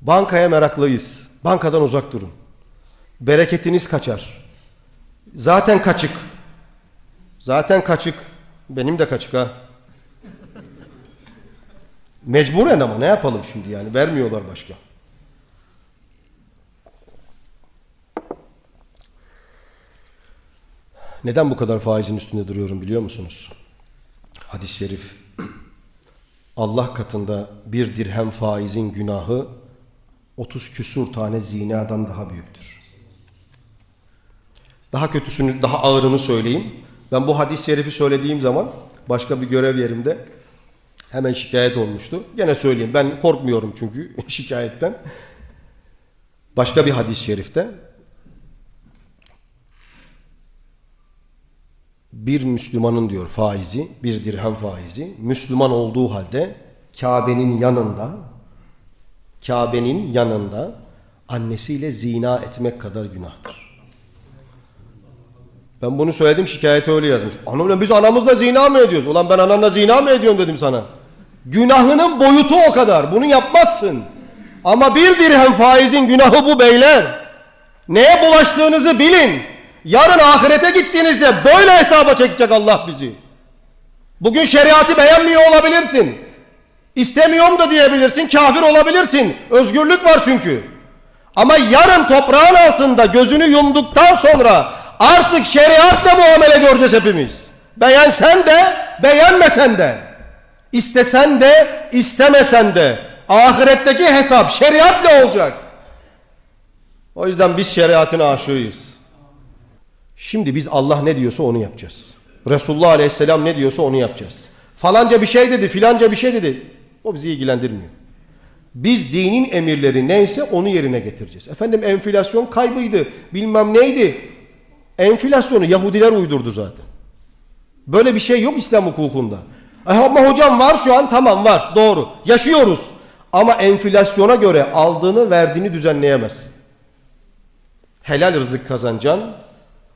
Bankaya meraklıyız. Bankadan uzak durun. Bereketiniz kaçar. Zaten kaçık. Zaten kaçık. Benim de kaçık ha. Mecburen ama ne yapalım şimdi yani vermiyorlar başka. Neden bu kadar faizin üstünde duruyorum biliyor musunuz? Hadis-i şerif. Allah katında bir dirhem faizin günahı 30 küsur tane zinadan daha büyüktür. Daha kötüsünü, daha ağırını söyleyeyim. Ben bu hadis-i şerifi söylediğim zaman başka bir görev yerimde hemen şikayet olmuştu. Gene söyleyeyim ben korkmuyorum çünkü şikayetten. Başka bir hadis-i şerifte bir Müslümanın diyor faizi, bir dirhem faizi, Müslüman olduğu halde Kabe'nin yanında, Kabe'nin yanında annesiyle zina etmek kadar günahtır. Ben bunu söyledim şikayete öyle yazmış. Anam biz anamızla zina mı ediyoruz? Ulan ben ananla zina mı ediyorum dedim sana. Günahının boyutu o kadar. Bunu yapmazsın. Ama bir dirhem faizin günahı bu beyler. Neye bulaştığınızı bilin. Yarın ahirete gittiğinizde böyle hesaba çekecek Allah bizi. Bugün şeriatı beğenmiyor olabilirsin. İstemiyorum da diyebilirsin, kafir olabilirsin. Özgürlük var çünkü. Ama yarın toprağın altında gözünü yumduktan sonra artık şeriatla muamele göreceğiz hepimiz. Beğensen de, beğenmesen de. İstesen de, istemesen de. Ahiretteki hesap şeriatla olacak. O yüzden biz şeriatın aşığıyız. Şimdi biz Allah ne diyorsa onu yapacağız. Resulullah Aleyhisselam ne diyorsa onu yapacağız. Falanca bir şey dedi, filanca bir şey dedi. O bizi ilgilendirmiyor. Biz dinin emirleri neyse onu yerine getireceğiz. Efendim enflasyon kaybıydı, bilmem neydi. Enflasyonu Yahudiler uydurdu zaten. Böyle bir şey yok İslam hukukunda. E ama hocam var şu an tamam var doğru. Yaşıyoruz. Ama enflasyona göre aldığını verdiğini düzenleyemezsin. Helal rızık kazanacaksın.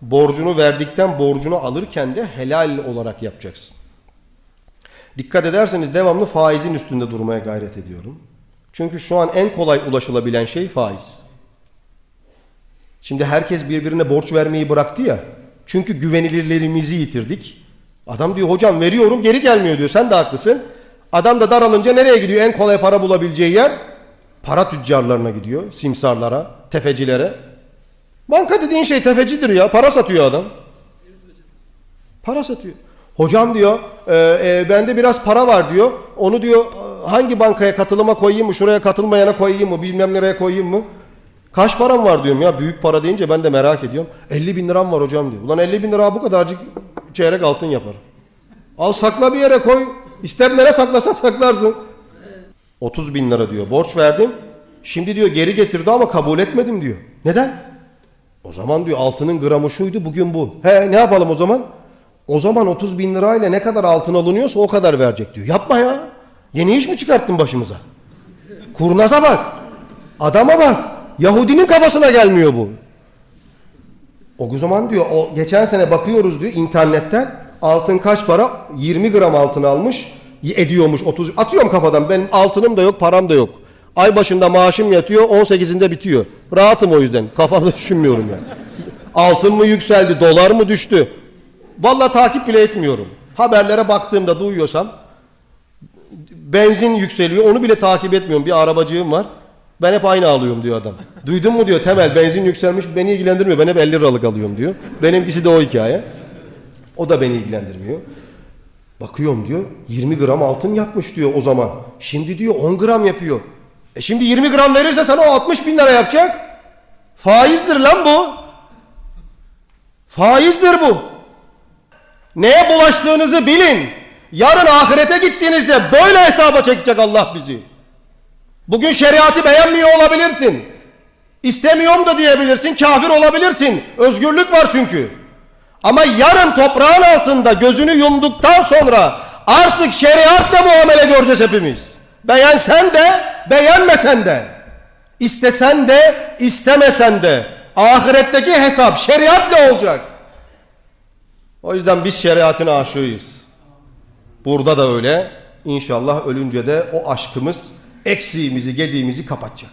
Borcunu verdikten borcunu alırken de helal olarak yapacaksın. Dikkat ederseniz devamlı faizin üstünde durmaya gayret ediyorum. Çünkü şu an en kolay ulaşılabilen şey faiz. Şimdi herkes birbirine borç vermeyi bıraktı ya. Çünkü güvenilirlerimizi yitirdik. Adam diyor hocam veriyorum geri gelmiyor diyor. Sen de haklısın. Adam da daralınca nereye gidiyor? En kolay para bulabileceği yer para tüccarlarına gidiyor. Simsarlara, tefecilere. Banka dediğin şey tefecidir ya. Para satıyor adam. Para satıyor. Hocam diyor e, e, bende biraz para var diyor. Onu diyor hangi bankaya katılıma koyayım mı? Şuraya katılmayana koyayım mı? Bilmem nereye koyayım mı? Kaç param var diyorum ya. Büyük para deyince ben de merak ediyorum. 50 bin liram var hocam diyor. Ulan 50 bin lira bu kadarcık çeyrek altın yapar. Al sakla bir yere koy. İster nereye saklasan saklarsın. 30 bin lira diyor. Borç verdim. Şimdi diyor geri getirdi ama kabul etmedim diyor. Neden? O zaman diyor altının gramı şuydu bugün bu. He ne yapalım o zaman? O zaman 30 bin lirayla ne kadar altın alınıyorsa o kadar verecek diyor. Yapma ya. Yeni iş mi çıkarttın başımıza? Kurnaza bak. Adama bak. Yahudinin kafasına gelmiyor bu. O zaman diyor o geçen sene bakıyoruz diyor internetten altın kaç para? 20 gram altın almış ediyormuş 30 atıyorum kafadan benim altınım da yok param da yok. Ay başında maaşım yatıyor 18'inde bitiyor. Rahatım o yüzden kafamda düşünmüyorum yani. Altın mı yükseldi dolar mı düştü? Vallahi takip bile etmiyorum. Haberlere baktığımda duyuyorsam benzin yükseliyor onu bile takip etmiyorum. Bir arabacığım var. Ben hep aynı alıyorum diyor adam. Duydun mu diyor Temel benzin yükselmiş beni ilgilendirmiyor. Ben hep 50 liralık alıyorum diyor. Benimkisi de o hikaye. O da beni ilgilendirmiyor. Bakıyorum diyor 20 gram altın yapmış diyor o zaman. Şimdi diyor 10 gram yapıyor. E şimdi 20 gram verirse sana o 60 bin lira yapacak. Faizdir lan bu. Faizdir bu. Neye bulaştığınızı bilin. Yarın ahirete gittiğinizde böyle hesaba çekecek Allah bizi. Bugün şeriatı beğenmiyor olabilirsin. İstemiyorum da diyebilirsin, kafir olabilirsin. Özgürlük var çünkü. Ama yarın toprağın altında gözünü yumduktan sonra artık şeriatla muamele göreceğiz hepimiz. Beğensen de, beğenmesen de. İstesen de, istemesen de. Ahiretteki hesap şeriatla olacak. O yüzden biz şeriatın aşığıyız. Burada da öyle. İnşallah ölünce de o aşkımız eksiğimizi, gediğimizi kapatacak.